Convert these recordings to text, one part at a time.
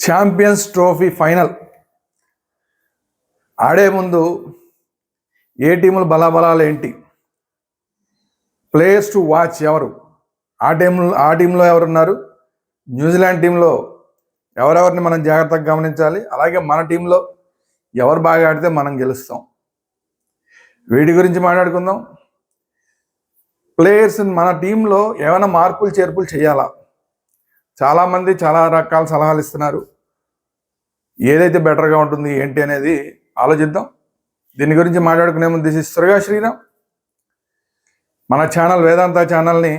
Champions trophy final. ఆడే ముందు ఏ టీముల బలాబలాలు ఏంటి? ప్లేయర్స్ టు వాచ్ ఎవరు? ఆ టీంలో ఆ టీంలో ఎవరున్నారు? న్యూజిలాండ్ టీంలో ఎవరెవరిని మనం జాగ్రత్తగా గమనించాలి? అలాగే మన టీంలో ఎవరు బాగా ఆడితే మనం గెలుస్తాం. వీటి గురించి మాట్లాడుకుందాం. ప్లేయర్స్ మన టీంలో ఏమైనా మార్పులు చేర్పులు చేయాలా? చాలామంది చాలా రకాల సలహాలు ఇస్తున్నారు. ఏదైతే బెటర్గా ఉంటుంది ఏంటి అనేది ఆలోచిద్దాం. దీని గురించి మాట్లాడుకునే ముందు దిస్ ఇస్ సురగా శ్రీరామ్. మన ఛానల్ వేదాంత ఛానల్ని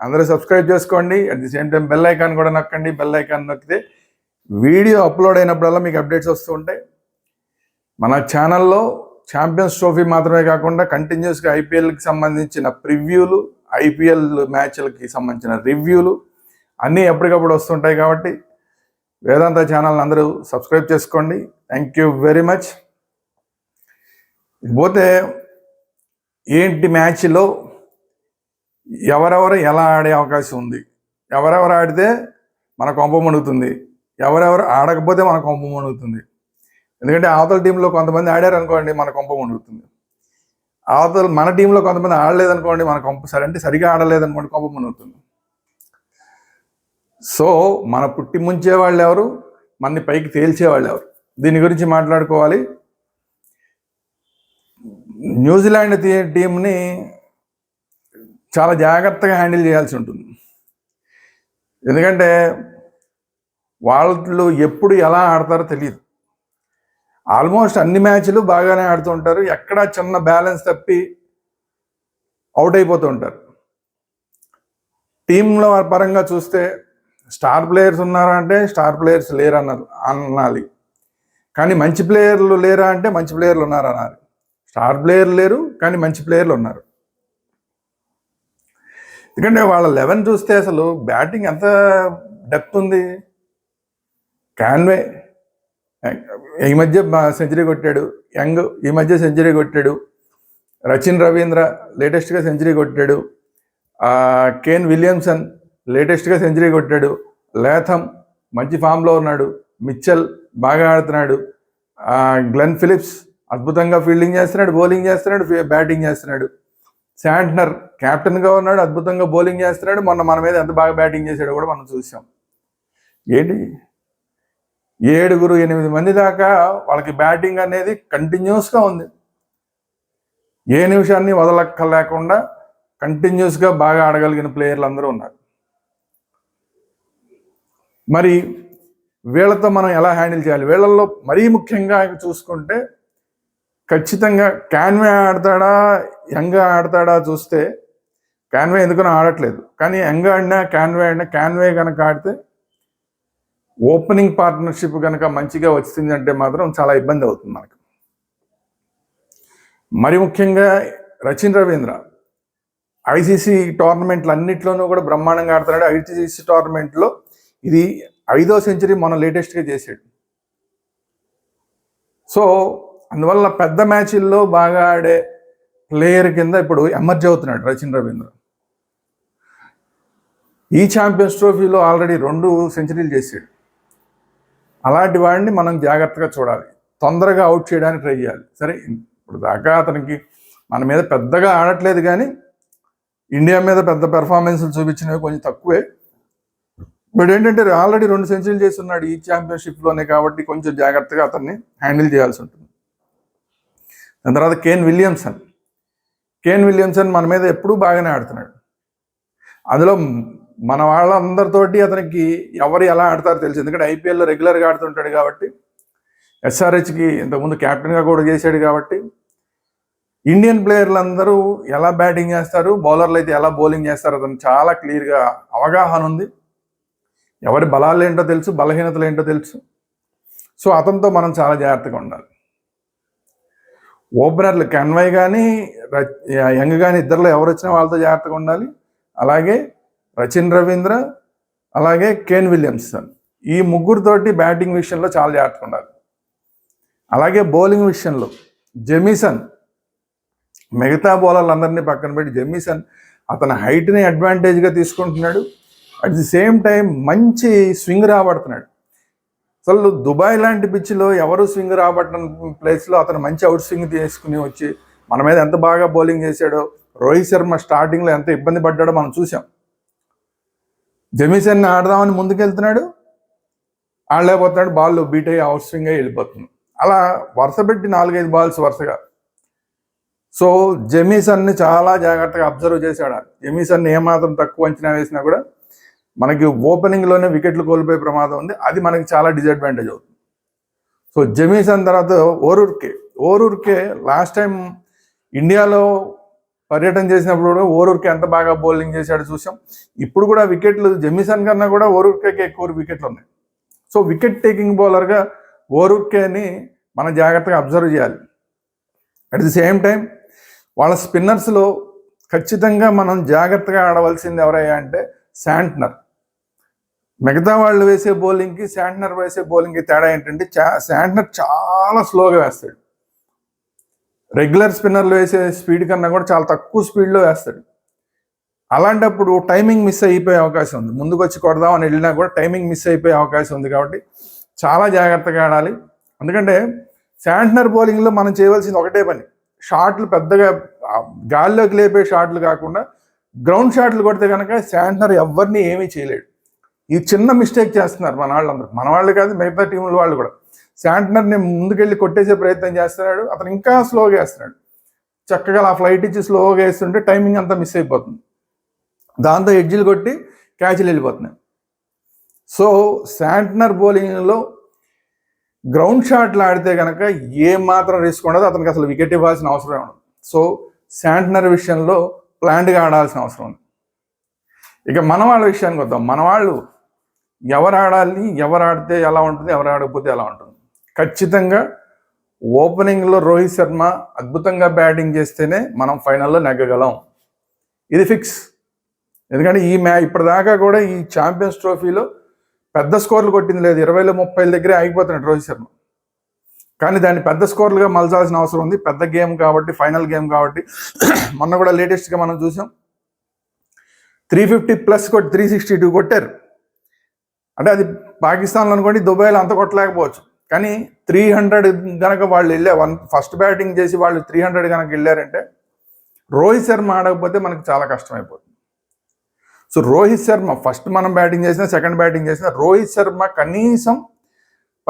అందరూ సబ్స్క్రైబ్ చేసుకోండి. At the same time bell icon కూడా నొక్కండి. బెల్ ఐకాన్ నొక్కితే వీడియో అప్లోడ్ అయినప్పుడల్లా మీకు అప్డేట్స్ వస్తూ ఉంటాయి. మన ఛానల్లో ఛాంపియన్స్ ట్రోఫీ మాత్రమే కాకుండా కంటిన్యూస్గా ఐపీఎల్కి సంబంధించిన ప్రివ్యూలు ఐపీఎల్ మ్యాచ్లకి సంబంధించిన రివ్యూలు అన్నీ ఎప్పటికప్పుడు వస్తుంటాయి కాబట్టి వేదాంత ఛానల్ అందరూ సబ్స్క్రైబ్ చేసుకోండి. థ్యాంక్ యూ వెరీ మచ్ పోతే ఏంటి మ్యాచ్లో ఎవరెవరు ఎలా ఆడే అవకాశం ఉంది? ఎవరెవరు ఆడితే మన కొంప మునుగుతుంది? ఎవరెవరు ఆడకపోతే మన కొంప మునుగుతుంది? ఎందుకంటే అవతల టీంలో కొంతమంది ఆడారు అనుకోండి మన కొంప మునుగుతుంది. అవతల మన టీంలో కొంతమంది ఆడలేదు అనుకోండి మన కొంప సరే అంటే సరిగా ఆడలేదు అనుకోండి కొంప మునుగుతుంది. సో మన పుట్టి ముంచే వాళ్ళు ఎవరు? మనని పైకి తేల్చే వాళ్ళు ఎవరు? దీని గురించి మాట్లాడుకోవాలి. న్యూజిలాండ్ టీంని చాలా జాగ్రత్తగా హ్యాండిల్ చేయాల్సి ఉంటుంది. ఎందుకంటే వాళ్ళు ఎప్పుడు ఎలా ఆడతారో తెలియదు ఆల్మోస్ట్ అన్ని మ్యాచ్లు బాగానే ఆడుతూ ఉంటారు. ఎక్కడా చిన్న బ్యాలెన్స్ తప్పి అవుట్ అయిపోతూ ఉంటారు. టీంలో పరంగా చూస్తే స్టార్ ప్లేయర్స్ ఉన్నారా అంటే స్టార్ ప్లేయర్స్ లేరు అనాలి. కానీ మంచి ప్లేయర్లు లేరా అంటే మంచి ప్లేయర్లు ఉన్నారు అన్నారు స్టార్ ప్లేయర్ లేరు కానీ మంచి ప్లేయర్లు ఉన్నారు. ఎందుకంటే వాళ్ళ లెవెన్ చూస్తే అసలు బ్యాటింగ్ ఎంత డెప్త్ ఉంది. క్యాన్వే ఈ మధ్య సెంచరీ కొట్టాడు యంగ్ ఈ మధ్య సెంచరీ కొట్టాడు. రచిన్ రవీంద్ర లేటెస్ట్గా సెంచరీ కొట్టాడు. కేన్ విలియమ్సన్ లేటెస్ట్గా సెంచరీ కొట్టాడు. లేథమ్ మంచి ఫామ్లో ఉన్నాడు. మిచ్చల్ బాగా ఆడుతున్నాడు. గ్లెన్ ఫిలిప్స్ అద్భుతంగా ఫీల్డింగ్ చేస్తున్నాడు బౌలింగ్ చేస్తున్నాడు బ్యాటింగ్ చేస్తున్నాడు. శాంట్నర్ క్యాప్టెన్గా ఉన్నాడు అద్భుతంగా బౌలింగ్ చేస్తున్నాడు. మొన్న మన మీద ఎంత బాగా బ్యాటింగ్ చేశాడో కూడా మనం చూసాం. ఏంటి? ఏడుగురు ఎనిమిది మంది దాకా వాళ్ళకి బ్యాటింగ్ అనేది కంటిన్యూస్గా ఉంది. ఏ నిమిషాన్ని వదలక్క లేకుండా కంటిన్యూస్గా బాగా ఆడగలిగిన ప్లేయర్లు అందరూ ఉన్నారు. మరి వీళ్ళతో మనం ఎలా హ్యాండిల్ చేయాలి? వీళ్ళల్లో మరీ ముఖ్యంగా చూసుకుంటే ఖచ్చితంగా క్యాన్వే ఆడతాడా యంగ్ ఆడతాడా చూస్తే క్యాన్వే ఎందుకనో ఆడట్లేదు. కానీ యంగ్ ఆడినా క్యాన్వే ఆడినా క్యాన్వే కనుక ఆడితే ఓపెనింగ్ పార్ట్నర్షిప్ కనుక మంచిగా వచ్చిందంటే మాత్రం చాలా ఇబ్బంది అవుతుంది మనకు. మరి ముఖ్యంగా రచిన్ రవీంద్ర ఐసీసీ టోర్నమెంట్లు అన్నిట్లోనూ కూడా బ్రహ్మాండంగా ఆడుతున్నాడు. ఐసీసీ టోర్నమెంట్లో ఇది ఐదో సెంచరీ మనం లేటెస్ట్గా చేసాడు. సో అందువల్ల పెద్ద మ్యాచ్ల్లో బాగా ఆడే ప్లేయర్ కింద ఇప్పుడు ఎమర్జ్ అవుతున్నాడు రచిన్ రవీంద్ర. ఈ ఛాంపియన్స్ ట్రోఫీలో ఆల్రెడీ రెండు సెంచరీలు చేసాడు. అలాంటి వాడిని మనం జాగ్రత్తగా చూడాలి. తొందరగా అవుట్ చేయడానికి ట్రై చేయాలి. సరే ఇప్పుడు దాకా అతనికి మన మీద పెద్దగా ఆడట్లేదు కానీ ఇండియా మీద పెద్ద పెర్ఫార్మెన్స్లు చూపించినవి కొంచెం తక్కువే. బట్ ఏంటంటే ఆల్రెడీ రెండు సెంచరీలు చేస్తున్నాడు ఈ ఛాంపియన్షిప్లోనే కాబట్టి కొంచెం జాగ్రత్తగా అతన్ని హ్యాండిల్ చేయాల్సి ఉంటుంది. దాని తర్వాత కేన్ విలియమ్సన్. కేన్ విలియమ్సన్ మన మీద ఎప్పుడూ బాగానే ఆడుతున్నాడు. అందులో మన వాళ్ళందరితోటి అతనికి ఎవరు ఎలా ఆడతారో తెలుసు. ఎందుకంటే ఐపీఎల్లో రెగ్యులర్గా ఆడుతుంటాడు కాబట్టి ఎస్ఆర్హెచ్కి ఇంతకుముందు క్యాప్టెన్గా కూడా చేశాడు కాబట్టి ఇండియన్ ప్లేయర్లు అందరూ ఎలా బ్యాటింగ్ చేస్తారు బౌలర్లు అయితే ఎలా బౌలింగ్ చేస్తారు అతను చాలా క్లియర్గా అవగాహన ఉంది. ఎవరి బలాలు ఏంటో తెలుసు బలహీనతలు ఏంటో తెలుసు. సో అతనితో మనం చాలా జాగ్రత్తగా ఉండాలి. ఓపెనర్లు కన్వయ్ కానీ యంగ్ కానీ ఇద్దరులో ఎవరు వచ్చినా వాళ్ళతో జాగ్రత్తగా ఉండాలి. అలాగే రచిన్ రవీంద్ర అలాగే కేన్ విలియమ్సన్. ఈ ముగ్గురితోటి బ్యాటింగ్ విషయంలో చాలా జాగ్రత్తగా ఉండాలి. అలాగే బౌలింగ్ విషయంలో జెమీసన్ మిగతా బౌలర్లందరినీ పక్కన పెట్టి జెమీసన్ అతని హైట్ని అడ్వాంటేజ్గా తీసుకుంటున్నాడు. అట్ ది సేమ్ టైం మంచి స్వింగ్ రాబడుతున్నాడు. అసలు దుబాయ్ లాంటి పిచ్లో ఎవరు స్వింగ్ రాబట్టిన ప్లేస్లో అతను మంచి అవుట్ స్వింగ్ తీసుకుని వచ్చి మన మీద ఎంత బాగా బౌలింగ్ చేశాడో రోహిత్ శర్మ స్టార్టింగ్లో ఎంత ఇబ్బంది పడ్డాడో మనం చూసాం జమీసన్ని ఆడదామని ముందుకెళ్తున్నాడు. ఆడలేకపోతున్నాడు బాల్ బీట్ అయ్యి అవుట్ స్వింగ్ అయ్యి వెళ్ళిపోతుంది అలా వరుస పెట్టి నాలుగైదు బాల్స్ వరుసగా. సో జెమీసన్ని చాలా జాగ్రత్తగా అబ్జర్వ్ చేశాడు. జెమీసన్ని ఏమాత్రం తక్కువ అంచనా వేసినా కూడా మనకి ఓపెనింగ్లోనే వికెట్లు కోల్పోయే ప్రమాదం ఉంది. అది మనకి చాలా డిసడ్వాంటేజ్ అవుతుంది. సో జెమీసన్ తర్వాత ఓరూర్కే. ఓరూర్కే లాస్ట్ టైం ఇండియాలో పర్యటన చేసినప్పుడు కూడా ఓరూర్కే ఎంత బాగా బౌలింగ్ చేశాడు చూసాం. ఇప్పుడు కూడా వికెట్లు జెమీసన్ కన్నా కూడా ఓరూర్కేకి ఎక్కువ వికెట్లు ఉన్నాయి. సో వికెట్ టేకింగ్ బౌలర్గా ఓరూర్కేని మనం జాగ్రత్తగా అబ్జర్వ్ చేయాలి. అట్ ది సేమ్ టైం వాళ్ళ స్పిన్నర్స్లో ఖచ్చితంగా మనం జాగ్రత్తగా ఆడవలసింది ఎవరయ్యా అంటే శాంట్నర్. మిగతా వాళ్ళు వేసే బౌలింగ్కి శాంట్నర్ వేసే బౌలింగ్కి తేడా ఏంటంటే చా శాంట్నర్ చాలా స్లోగా వేస్తాడు. రెగ్యులర్ స్పిన్నర్లు వేసే స్పీడ్ కన్నా కూడా చాలా తక్కువ స్పీడ్లో వేస్తాడు. అలాంటప్పుడు టైమింగ్ మిస్ అయిపోయే అవకాశం ఉంది. ముందుకు వచ్చి కొడదామని వెళ్ళినా కూడా టైమింగ్ మిస్ అయిపోయే అవకాశం ఉంది కాబట్టి చాలా జాగ్రత్తగా ఆడాలి. ఎందుకంటే శాంట్నర్ బౌలింగ్లో మనం చేయవలసింది ఒకటే పని. షాట్లు పెద్దగా గాల్లోకి లేపే షాట్లు కాకుండా గ్రౌండ్ షాట్లు కొడితే కనుక శాంట్నర్ ఎవరిని ఏమీ చేయలేడు. ఈ చిన్న మిస్టేక్ చేస్తున్నారు మన వాళ్ళందరూ. మన వాళ్ళు కాదు మిగతా టీంల వాళ్ళు కూడా. శాంట్నర్ని ముందుకెళ్ళి కొట్టేసే ప్రయత్నం చేస్తున్నాడు. అతను ఇంకా స్లోగా వేస్తున్నాడు. చక్కగా ఆ ఫ్లైట్ ఇచ్చి స్లోగా వేస్తుంటే టైమింగ్ అంతా మిస్ అయిపోతుంది. దాంతో ఎడ్జిలు కొట్టి క్యాచ్లు వెళ్ళిపోతున్నాయి. సో శాంట్నర్ బౌలింగ్లో గ్రౌండ్ షాట్లు ఆడితే కనుక ఏ మాత్రం రిస్క్ ఉండదు. అతనికి అసలు వికెట్ ఇవ్వాల్సిన అవసరం ఉండదు సో శాంట్నర్ విషయంలో ప్లాంట్గా ఆడాల్సిన అవసరం ఉంది. ఇక మనవాళ్ళ విషయానికి వద్దాం. మన వాళ్ళు ఎవరు ఆడాలి ఎవరు ఆడితే ఎలా ఉంటుంది ఎవరు ఆడకపోతే ఎలా ఉంటుంది? ఖచ్చితంగా ఓపెనింగ్లో రోహిత్ శర్మ అద్భుతంగా బ్యాటింగ్ చేస్తేనే మనం ఫైనల్లో నెగ్గగలం. ఇది ఫిక్స్ ఎందుకంటే ఈ మ్యా ఇప్పటిదాకా కూడా ఈ ఛాంపియన్స్ ట్రోఫీలో పెద్ద స్కోర్లు కొట్టింది లేదు. ఇరవైలో ముప్పైల దగ్గరే ఆగిపోతున్నాడు రోహిత్ శర్మ. కానీ దాన్ని పెద్ద స్కోర్లుగా మలచాల్సిన అవసరం ఉంది. పెద్ద గేమ్ కాబట్టి ఫైనల్ గేమ్ కాబట్టి. మొన్న కూడా లేటెస్ట్గా మనం చూసాం. త్రీ ఫిఫ్టీ ప్లస్ కొట్టి త్రీ సిక్స్టీ టూ కొట్టారు. అంటే అది పాకిస్తాన్లో అనుకోండి దుబాయ్లో అంత కొట్టలేకపోవచ్చు. కానీ త్రీ హండ్రెడ్ కనుక వాళ్ళు వెళ్ళే వన్ ఫస్ట్ బ్యాటింగ్ చేసి వాళ్ళు త్రీ హండ్రెడ్ కనుక వెళ్ళారంటే రోహిత్ శర్మ ఆడకపోతే మనకు చాలా కష్టమైపోతుంది. సో రోహిత్ శర్మ ఫస్ట్ మనం బ్యాటింగ్ చేసినా సెకండ్ బ్యాటింగ్ చేసినా రోహిత్ శర్మ కనీసం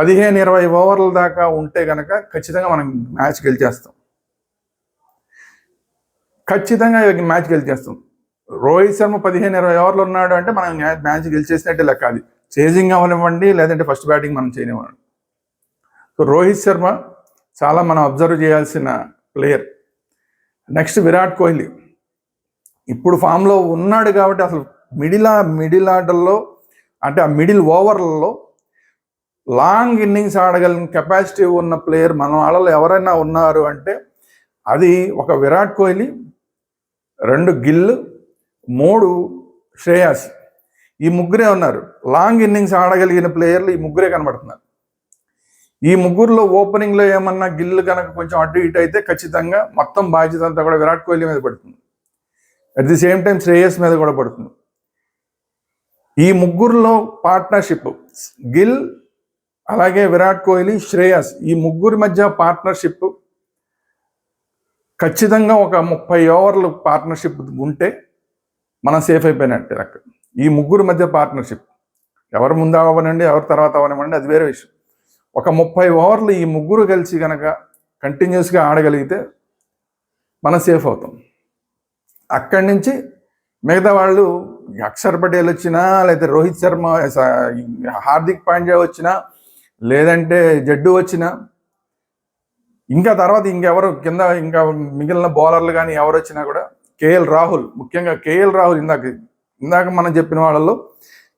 పదిహేను ఇరవై ఓవర్ల దాకా ఉంటే కనుక ఖచ్చితంగా మనం మ్యాచ్ గెలిచేస్తాం. ఖచ్చితంగా మ్యాచ్ గెలిచేస్తాం. రోహిత్ శర్మ పదిహేను ఇరవై ఓవర్లు ఉన్నాడు అంటే మనం మ్యాచ్ గెలిచేసినట్టే లెక్క అది. చేజింగ్ అవనివ్వండి లేదంటే ఫస్ట్ బ్యాటింగ్ మనం చేయనివ్వండి. సో రోహిత్ శర్మ చాలా మనం అబ్జర్వ్ చేయాల్సిన ప్లేయర్. నెక్స్ట్ విరాట్ కోహ్లీ. ఇప్పుడు ఫామ్లో ఉన్నాడు కాబట్టి అసలు మిడిల్ మిడిల్ ఆర్డర్లో అంటే ఆ మిడిల్ ఓవర్లలో లాంగ్ ఇన్నింగ్స్ ఆడగలిగిన కెపాసిటీ ఉన్న ప్లేయర్ మన వాళ్ళలో ఎవరైనా ఉన్నారు అంటే అది ఒక విరాట్ కోహ్లీ రెండు గిల్ మూడు శ్రేయాస్. ఈ ముగ్గురే ఉన్నారు. లాంగ్ ఇన్నింగ్స్ ఆడగలిగిన ప్లేయర్లు ఈ ముగ్గురే కనబడుతున్నారు. ఈ ముగ్గురులో ఓపెనింగ్లో ఏమన్నా గిల్లు కనుక కొంచెం అటు ఇటు అయితే ఖచ్చితంగా మొత్తం బాధ్యత అంతా కూడా విరాట్ కోహ్లీ మీద పడుతుంది. At the same time Shreyas మీద కూడా పడుతుంది. ఈ ముగ్గురులో పార్ట్నర్షిప్ గిల్ అలాగే విరాట్ కోహ్లీ శ్రేయస్ ఈ ముగ్గురి మధ్య పార్ట్నర్షిప్ ఖచ్చితంగా ఒక ముప్పై ఓవర్లు పార్ట్నర్షిప్ ఉంటే మనం సేఫ్ అయిపోయినట్టే లెక్క. ఈ ముగ్గురు మధ్య పార్ట్నర్షిప్ ఎవరు ముందు అవ్వనండి ఎవరు తర్వాత అవ్వనివ్వండి అది వేరే విషయం. ఒక ముప్పై ఓవర్లు ఈ ముగ్గురు కలిసి కనుక కంటిన్యూస్గా ఆడగలిగితే మనం సేఫ్ అవుతాం. అక్కడి నుంచి మిగతా వాళ్ళు అక్షర్ పటేల్ వచ్చినా లేదా రోహిత్ శర్మ హార్దిక్ పాండ్యా వచ్చినా లేదంటే జడ్డు వచ్చినా ఇంకా తర్వాత ఇంకెవరు కింద ఇంకా మిగిలిన బౌలర్లు కానీ ఎవరు వచ్చినా కూడా కేఎల్ రాహుల్ ముఖ్యంగా కేఎల్ రాహుల్ ఇందాక ఇందాక మనం చెప్పిన వాళ్ళలో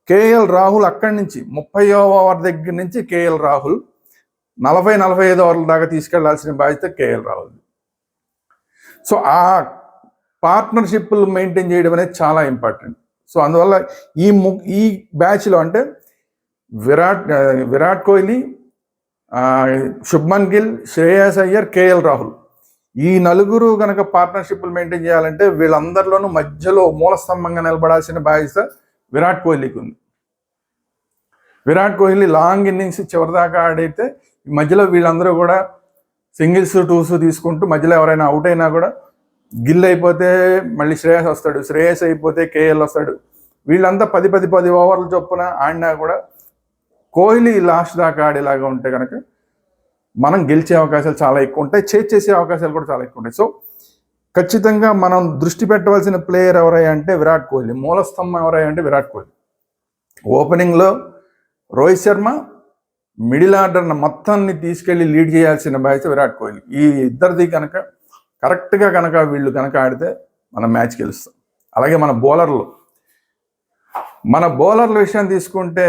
కేఎల్ రాహుల్ అక్కడి నుంచి ముప్పై ఓవర్ దగ్గర నుంచి కేఎల్ రాహుల్ నలభై నలభై ఐదు ఓవర్ల దాకా తీసుకెళ్ళాల్సిన బాధ్యత కేఎల్ రాహుల్ సో ఆ పార్ట్నర్షిప్లు మెయింటైన్ చేయడం అనేది చాలా ఇంపార్టెంట్. సో అందువల్ల ఈ ము ఈ బ్యాచ్లో అంటే విరాట్ విరాట్ కోహ్లీ శుభ్మన్ గిల్ శ్రేయస్ అయ్యర్ కేఎల్ రాహుల్. ఈ నలుగురు కనుక పార్ట్నర్షిప్లు మెయింటైన్ చేయాలంటే వీళ్ళందరిలోనూ మధ్యలో మూలస్తంభంగా నిలబడాల్సిన బాధ్యత విరాట్ కోహ్లీకి ఉంది. విరాట్ కోహ్లీ లాంగ్ ఇన్నింగ్స్ చివరిదాకా ఆడైతే ఈ మధ్యలో వీళ్ళందరూ కూడా సింగిల్స్ టూస్ తీసుకుంటూ మధ్యలో ఎవరైనా అవుట్ అయినా కూడా గిల్ అయిపోతే మళ్ళీ శ్రేయస్ వస్తాడు శ్రేయస్ అయిపోతే కేఎల్ వస్తాడు. వీళ్ళంతా పది పది పది ఓవర్ల చొప్పున ఆడినా కూడా కోహ్లీ లాస్ట్ దాకా ఆడేలాగా ఉంటే కనుక మనం గెలిచే అవకాశాలు చాలా ఎక్కువ ఉంటాయి చేజ్ చేసే అవకాశాలు కూడా చాలా ఎక్కువ ఉంటాయి. సో ఖచ్చితంగా మనం దృష్టి పెట్టవలసిన ప్లేయర్ ఎవరై అంటే విరాట్ కోహ్లీ మూలస్తంభం ఎవరై అంటే విరాట్ కోహ్లీ. ఓపెనింగ్లో రోహిత్ శర్మ మిడిల్ ఆర్డర్ మొత్తాన్ని తీసుకెళ్ళి లీడ్ చేయాల్సిన బాధ్యత విరాట్ కోహ్లీ. ఈ ఇద్దరిది కనుక కరెక్ట్గా కనుక వీళ్ళు కనుక ఆడితే మనం మ్యాచ్ గెలుస్తాం. అలాగే మన బౌలర్లు మన బౌలర్ల విషయం తీసుకుంటే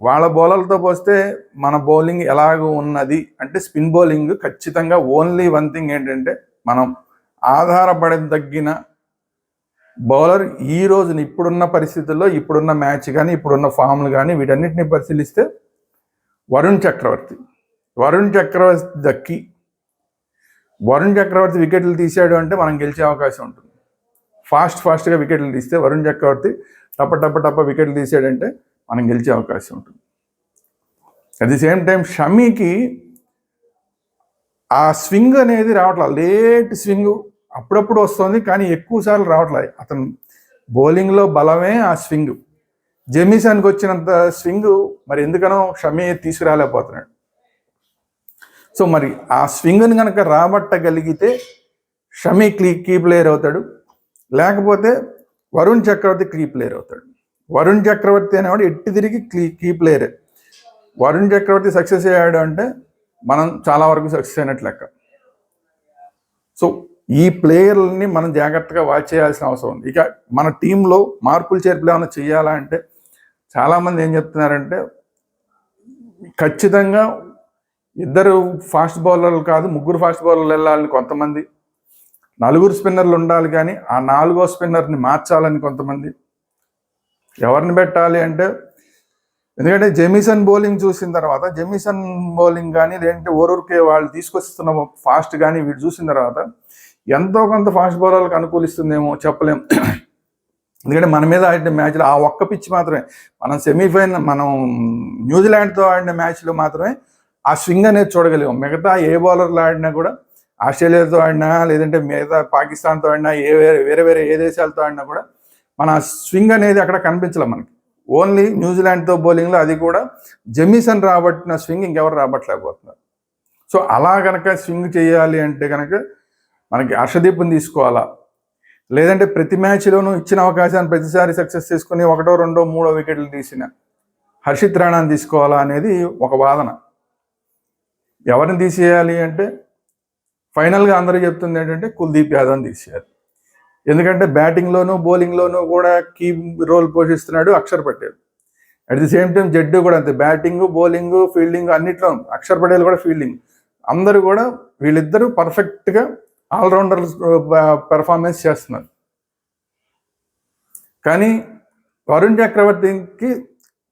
వాళ్ళ బౌలర్లతో పోస్తే మన బౌలింగ్ ఎలాగ ఉన్నది అంటే స్పిన్ బౌలింగ్ ఖచ్చితంగా ఓన్లీ వన్ థింగ్ ఏంటంటే మనం ఆధారపడి తగ్గిన బౌలర్ ఈ రోజున ఇప్పుడున్న పరిస్థితుల్లో ఇప్పుడున్న మ్యాచ్ కానీ ఇప్పుడున్న ఫామ్లు కానీ వీటన్నిటిని పరిశీలిస్తే వరుణ్ చక్రవర్తి. వరుణ్ చక్రవర్తి దక్కి వరుణ్ చక్రవర్తి వికెట్లు తీసాడు అంటే మనం గెలిచే అవకాశం ఉంటుంది. ఫాస్ట్ ఫాస్ట్గా వికెట్లు తీస్తే వరుణ్ చక్రవర్తి టప్ప టప్ప టప్ప వికెట్లు తీసాడంటే మనం గెలిచే అవకాశం ఉంటుంది. అట్ ది సేమ్ టైం షమీకి ఆ స్వింగ్ అనేది రావట్లేదు. లేట్ స్వింగ్ అప్పుడప్పుడు వస్తుంది కానీ ఎక్కువసార్లు రావట్లేదు. అతను బౌలింగ్లో బలమే ఆ స్వింగ్. జెమిసన్కి వచ్చినంత స్వింగ్ మరి ఎందుకనో షమీ తీసుకురాలేకపోతున్నాడు. సో మరి ఆ స్వింగ్ని కనుక రాబట్టగలిగితే షమీ క్లీ కీ ప్లేయర్ అవుతాడు. లేకపోతే వరుణ్ చక్రవర్తి క్లీ ప్లేయర్ అవుతాడు. వరుణ్ చక్రవర్తి అనేవాడు ఎట్టి తిరిగి క్లీ కీ ప్లేయరే. వరుణ్ చక్రవర్తి సక్సెస్ అయ్యాడు అంటే మనం చాలా వరకు సక్సెస్ అయినట్లు లెక్క. సో ఈ ప్లేయర్లని మనం జాగ్రత్తగా వాచ్ చేయాల్సిన అవసరం ఉంది. ఇక మన టీంలో మార్పులు చేర్పులు ఏమైనా చేయాలా అంటే చాలామంది ఏం చెప్తున్నారంటే ఖచ్చితంగా ఇద్దరు ఫాస్ట్ బౌలర్లు కాదు ముగ్గురు ఫాస్ట్ బౌలర్లు వెళ్ళాలని కొంతమంది. నలుగురు స్పిన్నర్లు ఉండాలి కానీ ఆ నాలుగో స్పిన్నర్ని మార్చాలని కొంతమంది. ఎవరిని పెట్టాలి అంటే ఎందుకంటే జెమిసన్ బౌలింగ్ చూసిన తర్వాత జెమిసన్ బౌలింగ్ కానీ లేదంటే ఓరూరికే వాళ్ళు తీసుకొస్తున్న ఫాస్ట్ కానీ వీడు చూసిన తర్వాత ఎంతో కొంత ఫాస్ట్ బౌలర్లకు అనుకూలిస్తుందేమో చెప్పలేం. ఎందుకంటే మన మీద ఆడిన మ్యాచ్లో ఆ ఒక్క పిచ్ మాత్రమే. మనం సెమీఫైనల్ మనం న్యూజిలాండ్తో ఆడిన మ్యాచ్లో మాత్రమే ఆ స్వింగ్ అనేది చూడగలిగాం. మిగతా ఏ బౌలర్లు ఆడినా కూడా ఆస్ట్రేలియాతో ఆడినా లేదంటే మిగతా పాకిస్తాన్తో ఆడినా ఏ వేరే వేరే వేరే ఏ దేశాలతో ఆడినా కూడా మన స్వింగ్ అనేది అక్కడ కనిపించలే మనకి. ఓన్లీ న్యూజిలాండ్తో బౌలింగ్లో అది కూడా జెమిసన్ రాబట్టిన స్వింగ్ ఇంకెవరు రాబట్టలేకపోతున్నారు. సో అలా కనుక స్వింగ్ చేయాలి అంటే కనుక మనకి హర్షదీప్ని తీసుకోవాలా? లేదంటే ప్రతి మ్యాచ్లోనూ ఇచ్చిన అవకాశాన్ని ప్రతిసారి సక్సెస్ చేసుకుని ఒకటో రెండో మూడో వికెట్లు తీసిన హర్షిత్ రాణాన్ని తీసుకోవాలా అనేది ఒక వాదన. ఎవరిని తీసేయాలి అంటే ఫైనల్గా అందరూ చెప్తుంది ఏంటంటే కుల్దీప్ యాదవ్ని తీసేయాలి. ఎందుకంటే బ్యాటింగ్లోనూ బౌలింగ్లోనూ కూడా key role పోషిస్తున్నాడు Axar Patel. At the same time Jaddu కూడా అంతే. బ్యాటింగ్ బౌలింగ్ ఫీల్డింగ్ అన్నిట్లో అక్షర్ పటేల్ కూడా ఫీల్డింగ్ అందరూ కూడా వీళ్ళిద్దరూ పర్ఫెక్ట్గా ఆల్రౌండర్ పెర్ఫార్మెన్స్ చేస్తున్నారు. కానీ వరుణ్ చక్రవర్తికి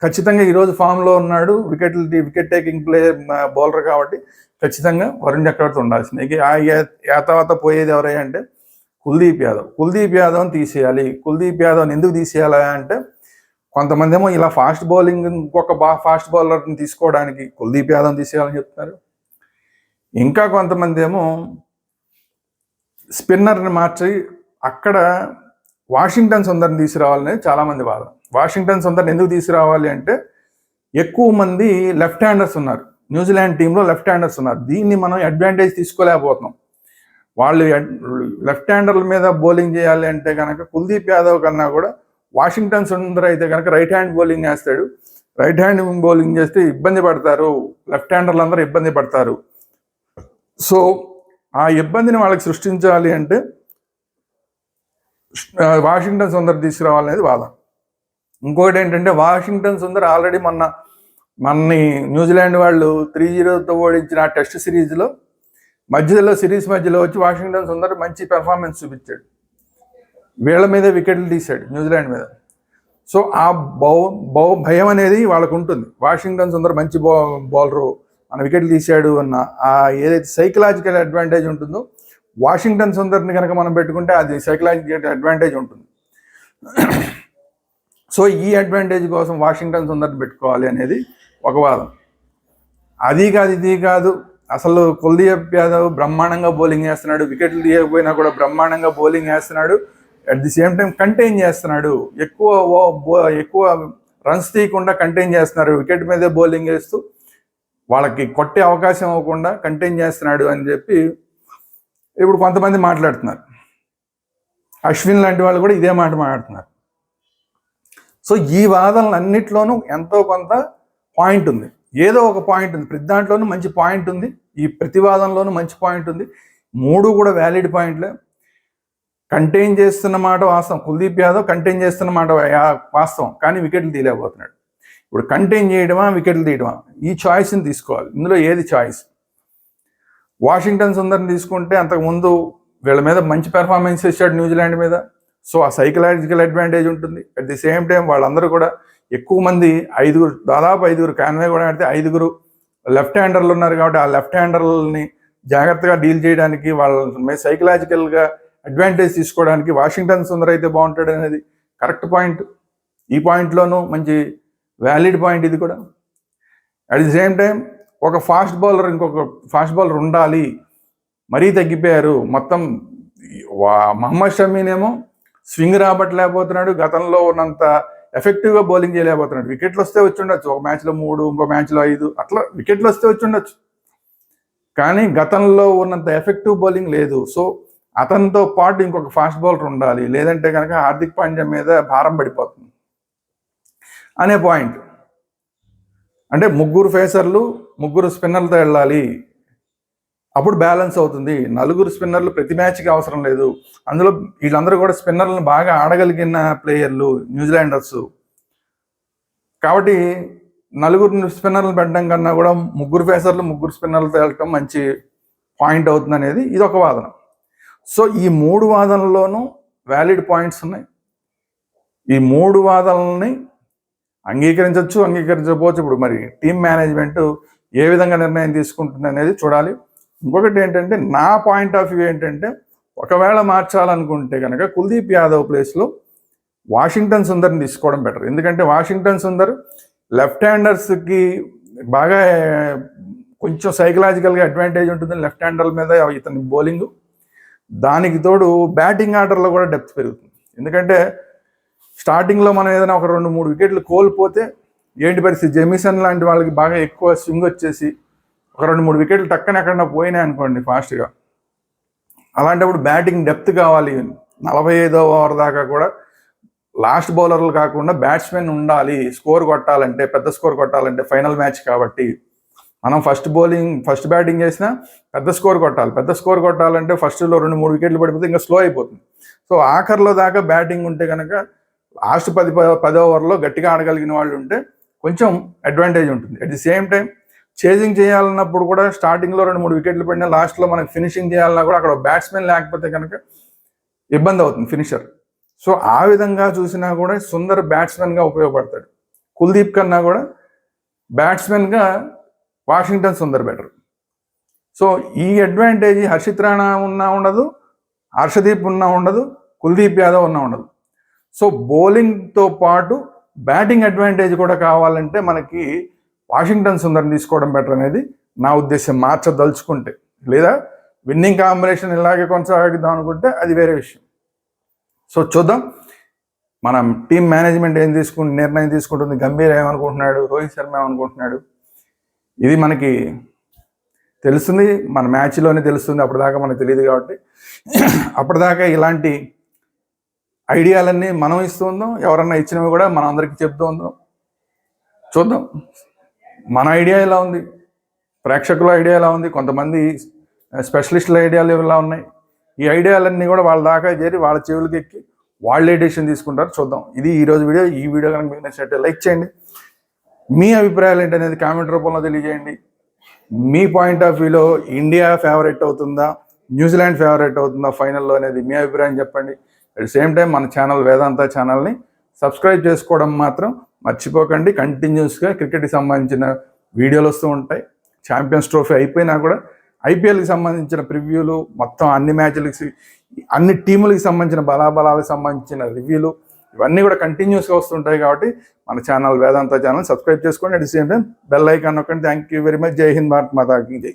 ఖచ్చితంగా ఈరోజు ఫామ్లో ఉన్నాడు. Wicket wicket taking player bowler కాబట్టి ఖచ్చితంగా వరుణ్ చక్రవర్తి ఉండాల్సింది. ఇక ఆ ఆ తర్వాత పోయేది ఎవరై అంటే కుల్దీప్ యాదవ్. కుల్దీప్ యాదవ్ని తీసేయాలి. కుల్దీప్ యాదవ్ని ఎందుకు తీసేయాలి అంటే కొంతమంది ఏమో ఇలా ఫాస్ట్ బౌలింగ్ ఇంకొక బా ఫాస్ట్ బౌలర్ని తీసుకోవడానికి కుల్దీప్ యాదవ్ని తీసేయాలని చెప్తున్నారు. ఇంకా కొంతమంది ఏమో స్పిన్నర్ని మార్చి అక్కడ వాషింగ్టన్ సుందర్ని తీసుకురావాలని చాలామంది వాదన వాషింగ్టన్ సుందర్ని ఎందుకు తీసుకురావాలి అంటే ఎక్కువ మంది లెఫ్ట్ హ్యాండర్స్ ఉన్నారు. న్యూజిలాండ్ టీంలో లెఫ్ట్ హ్యాండర్స్ ఉన్నారు. దీన్ని మనం అడ్వాంటేజ్ తీసుకోలేకపోతున్నాం. వాళ్ళు లెఫ్ట్ హ్యాండర్ల మీద బౌలింగ్ చేయాలి అంటే కనుక కుల్దీప్ యాదవ్ కన్నా కూడా వాషింగ్టన్ సుందర్ అయితే కనుక రైట్ హ్యాండ్ బౌలింగ్ వేస్తాడు రైట్ హ్యాండ్ బౌలింగ్ చేస్తే ఇబ్బంది పడతారు. లెఫ్ట్ హ్యాండర్లు అందరూ ఇబ్బంది పడతారు. సో ఆ ఇబ్బందిని వాళ్ళకి సృష్టించాలి అంటే వాషింగ్టన్ సుందర్ తీసుకురావాలనేది వాదన ఇంకొకటి ఏంటంటే వాషింగ్టన్ సుందర్ ఆల్రెడీ మొన్న మనని న్యూజిలాండ్ వాళ్ళు త్రీ జీరోతో ఓడించిన ఆ టెస్ట్ సిరీస్లో మధ్యలో సిరీస్ మధ్యలో వచ్చి వాషింగ్టన్ సుందర్ మంచి పెర్ఫార్మెన్స్ చూపించాడు. వీళ్ళ మీద వికెట్లు తీశాడు న్యూజిలాండ్ మీద. సో ఆ బౌ బౌ భయం అనేది వాళ్ళకు ఉంటుంది. వాషింగ్టన్ సుందర్ మంచి బౌ బౌలరు మన వికెట్లు తీశాడు అన్న ఆ ఏదైతే సైకలాజికల్ అడ్వాంటేజ్ ఉంటుందో వాషింగ్టన్ సుందర్ని కనుక మనం పెట్టుకుంటే అది సైకలాజికల్ అడ్వాంటేజ్ ఉంటుంది. సో ఈ అడ్వాంటేజ్ కోసం వాషింగ్టన్ సుందర్ని పెట్టుకోవాలి అనేది ఒక వాదం. అది కాదు ఇది కాదు అసలు కుల్దీప్ యాదవ్ బ్రహ్మాండంగా బౌలింగ్ చేస్తున్నాడు వికెట్లు తీయకపోయినా కూడా బ్రహ్మాండంగా బౌలింగ్ చేస్తున్నాడు. At the same time contain చేస్తున్నాడు. ఎక్కువ ఎక్కువ రన్స్ తీయకుండా కంటైన్ చేస్తున్నారు. వికెట్ మీదే బౌలింగ్ వేస్తూ వాళ్ళకి కొట్టే అవకాశం ఇవ్వకుండా కంటైన్ చేస్తున్నాడు అని చెప్పి ఇప్పుడు కొంతమంది మాట్లాడుతున్నారు. అశ్విన్ లాంటి వాళ్ళు కూడా ఇదే మాట మాట్లాడుతున్నారు. సో ఈ వాదనలన్నింటిలోనూ ఎంతో కొంత పాయింట్ ఉంది. ఏదో ఒక పాయింట్ ఉంది. ప్రతి దాంట్లోనూ మంచి పాయింట్ ఉంది. ఈ ప్రతివాదంలోనూ మంచి పాయింట్ ఉంది. మూడు కూడా వ్యాలిడ్ పాయింట్లే కంటైన్ చేస్తున్న మాట వాస్తవం. కుల్దీప్ యాదవ్ కంటైన్ చేస్తున్న మాట వాస్తవం. కానీ వికెట్లు తీయలేకపోతున్నాడు. ఇప్పుడు కంటైన్ చేయడమా వికెట్లు తీయడమా? ఈ చాయిస్ని తీసుకోవాలి. ఇందులో ఏది చాయిస్ వాషింగ్టన్ సుందర్ని తీసుకుంటే అంతకుముందు వీళ్ళ మీద మంచి పెర్ఫార్మెన్స్ ఇచ్చాడు న్యూజిలాండ్ మీద. సో ఆ సైకలాజికల్ అడ్వాంటేజ్ ఉంటుంది. అట్ ది సేమ్ టైం వాళ్ళందరూ కూడా ఎక్కువ మంది ఐదుగురు దాదాపు ఐదుగురు కాన్వే కూడా ఆడితే ఐదుగురు లెఫ్ట్ హ్యాండర్లు ఉన్నారు కాబట్టి ఆ లెఫ్ట్ హ్యాండర్లని జాగ్రత్తగా డీల్ చేయడానికి వాళ్ళ సైకలాజికల్గా అడ్వాంటేజ్ తీసుకోవడానికి వాషింగ్టన్ సుందర్ అయితే బాగుంటాడు అనేది కరెక్ట్ పాయింట్ ఈ పాయింట్లోనూ మంచి వ్యాలిడ్ పాయింట్ ఇది కూడా. అట్ ది సేమ్ టైం ఒక ఫాస్ట్ బౌలర్ ఇంకొక ఫాస్ట్ బౌలర్ ఉండాలి మరీ తగ్గిపోయారు. మొత్తం వా- మహమ్మద్ షమీనేమో స్వింగ్ రాబట్టలేకపోతున్నాడు. గతంలో ఉన్నంత ఎఫెక్టివ్గా బౌలింగ్ చేయలేకపోతున్నాడు. వికెట్లు వస్తే వచ్చి ఉండొచ్చు ఒక మ్యాచ్లో మూడు ఇంకో మ్యాచ్లో ఐదు. అట్లా వికెట్లు వస్తే వచ్చి ఉండొచ్చు కానీ గతంలో ఉన్నంత ఎఫెక్టివ్ బౌలింగ్ లేదు. సో అతనితో పాటు ఇంకొక ఫాస్ట్ బౌలర్ ఉండాలి. లేదంటే కనుక హార్దిక్ పాండ్యా మీద భారం పడిపోతుంది. అనే పాయింట్. అంటే ముగ్గురు ఫేసర్లు ముగ్గురు స్పిన్నర్లతో వెళ్ళాలి. అప్పుడు బ్యాలెన్స్ అవుతుంది. నలుగురు స్పిన్నర్లు ప్రతి మ్యాచ్కి అవసరం లేదు. అందులో వీళ్ళందరూ కూడా స్పిన్నర్లను బాగా ఆడగలిగిన ప్లేయర్లు న్యూజిలాండర్స్. కాబట్టి నలుగురు స్పిన్నర్లు పెట్టడం కన్నా కూడా ముగ్గురు ఫేసర్లు ముగ్గురు స్పిన్నర్లతో వెళ్ళటం మంచి పాయింట్ అవుతుంది అనేది ఇది ఒక వాదన. సో ఈ మూడు వాదనల్లోనూ వ్యాలిడ్ పాయింట్స్ ఉన్నాయి. ఈ మూడు వాదనల్ని అంగీకరించవచ్చు అంగీకరించకపోవచ్చు. ఇప్పుడు మరి టీం మేనేజ్మెంట్ ఏ విధంగా నిర్ణయం తీసుకుంటుంది అనేది చూడాలి. ఇంకొకటి ఏంటంటే నా పాయింట్ ఆఫ్ వ్యూ ఏంటంటే ఒకవేళ మార్చాలనుకుంటే కనుక కుల్దీప్ యాదవ్ ప్లేస్లో వాషింగ్టన్ సుందర్ని తీసుకోవడం బెటర్ ఎందుకంటే వాషింగ్టన్ సుందర్ లెఫ్ట్ హ్యాండర్స్కి బాగా కొంచెం సైకలాజికల్గా అడ్వాంటేజ్ ఉంటుంది లెఫ్ట్ హ్యాండర్ మీద ఇతని బౌలింగ్ దానికి తోడు బ్యాటింగ్ ఆర్డర్లో కూడా డెప్త్ పెరుగుతుంది. ఎందుకంటే స్టార్టింగ్లో మనం ఏదైనా ఒక రెండు మూడు వికెట్లు కోల్పోతే ఏంటి పరిస్థితి? జెమిసన్ లాంటి వాళ్ళకి బాగా ఎక్కువ స్వింగ్ వచ్చేసి ఒక రెండు మూడు వికెట్లు టక్కన ఎక్కడన్నా పోయినాయి అనుకోండి ఫాస్ట్గా అలాంటప్పుడు బ్యాటింగ్ డెప్త్ కావాలి. నలభై ఐదో ఓవర్ దాకా కూడా లాస్ట్ బౌలర్లు కాకుండా బ్యాట్స్మెన్ ఉండాలి. స్కోర్ కొట్టాలంటే పెద్ద స్కోర్ కొట్టాలంటే ఫైనల్ మ్యాచ్ కాబట్టి మనం ఫస్ట్ బౌలింగ్ ఫస్ట్ బ్యాటింగ్ చేసినా పెద్ద స్కోర్ కొట్టాలి. పెద్ద స్కోర్ కొట్టాలంటే ఫస్ట్లో రెండు మూడు వికెట్లు పడిపోతే ఇంకా స్లో అయిపోతుంది. సో ఆఖర్లో దాకా బ్యాటింగ్ ఉంటే కనుక లాస్ట్ పది పది ఓవర్లో గట్టిగా ఆడగలిగిన వాళ్ళు ఉంటే కొంచెం అడ్వాంటేజ్ ఉంటుంది. At the same time chasing చేయాలన్నప్పుడు కూడా స్టార్టింగ్లో రెండు మూడు వికెట్లు పడినా లాస్ట్లో మనకి ఫినిషింగ్ చేయాలన్నా కూడా అక్కడ బ్యాట్స్మెన్ లేకపోతే కనుక ఇబ్బంది అవుతుంది ఫినిషర్ సో ఆ విధంగా చూసినా కూడా సుందర్ బ్యాట్స్మెన్గా ఉపయోగపడతాడు. కుల్దీప్ కన్నా కూడా బ్యాట్స్మెన్గా వాషింగ్టన్ సుందర్ బెటర్ సో ఈ అడ్వాంటేజ్ హర్షిత్ రాణా ఉన్నా ఉండదు హర్షదీప్ ఉన్నా ఉండదు కుల్దీప్ యాదవ్ ఉన్నా ఉండదు. సో బౌలింగ్తో పాటు బ్యాటింగ్ అడ్వాంటేజ్ కూడా కావాలంటే మనకి వాషింగ్టన్ సుందర్ని తీసుకోవడం బెటర్ అనేది నా ఉద్దేశం మార్చదలుచుకుంటే లేదా విన్నింగ్ కాంబినేషన్ ఇలాగే కొనసాగిద్దాం అనుకుంటే అది వేరే విషయం. సో చూద్దాం. మనం టీం మేనేజ్మెంట్ ఏం తీసుకుని నిర్ణయం తీసుకుంటుంది? గంభీర్ ఏమనుకుంటున్నాడు? రోహిత్ శర్మ ఏమనుకుంటున్నాడు? ఇది మనకి తెలుస్తుంది. మన మ్యాచ్లోనే తెలుస్తుంది. అప్పటిదాకా మనకు తెలియదు కాబట్టి. అప్పటిదాకా ఇలాంటి ఐడియాలన్నీ మనం ఇస్తూ ఉందాం. ఎవరన్నా ఇచ్చినవి కూడా మనం అందరికీ చెప్తూ ఉందాం. చూద్దాం. మన ఐడియా ఎలా ఉంది? ప్రేక్షకుల ఐడియా ఎలా ఉంది? కొంతమంది స్పెషలిస్టుల ఐడియాలు ఎలా ఉన్నాయి? ఈ ఐడియాలన్నీ కూడా వాళ్ళ దాకా చేరి వాళ్ళ చెవులకి ఎక్కి వాళ్ళే డెసిషన్ తీసుకుంటారు. చూద్దాం. ఇది ఈ రోజు వీడియో. ఈ వీడియో కనుక మీకు నచ్చినట్టే లైక్ చేయండి. మీ అభిప్రాయాలు ఏంటనేది కామెంట్ రూపంలో తెలియజేయండి. మీ పాయింట్ ఆఫ్ వ్యూలో ఇండియా ఫేవరెట్ అవుతుందా? న్యూజిలాండ్ ఫేవరెట్ అవుతుందా? ఫైనల్లో అనేది మీ అభిప్రాయం చెప్పండి. అట్ సేమ్ టైం మన ఛానల్ వేదాంత ఛానల్ని సబ్స్క్రైబ్ చేసుకోవడం మాత్రం మర్చిపోకండి. కంటిన్యూస్గా క్రికెట్కి సంబంధించిన వీడియోలు వస్తూ ఉంటాయి. ఛాంపియన్స్ ట్రోఫీ అయిపోయినా కూడా ఐపీఎల్కి సంబంధించిన ప్రివ్యూలు మొత్తం అన్ని మ్యాచ్లకి అన్ని టీములకి సంబంధించిన బలాబలాలకు సంబంధించిన రివ్యూలు ఇవన్నీ కూడా కంటిన్యూస్గా వస్తుంటాయి కాబట్టి మన ఛానల్ వేదాంత ఛానల్ సబ్స్క్రైబ్ చేసుకోండి. At the same time bell icon నొక్కండి. థ్యాంక్ యూ వెరీ మచ్ జై హింద్ భారత్ మాతాకి జై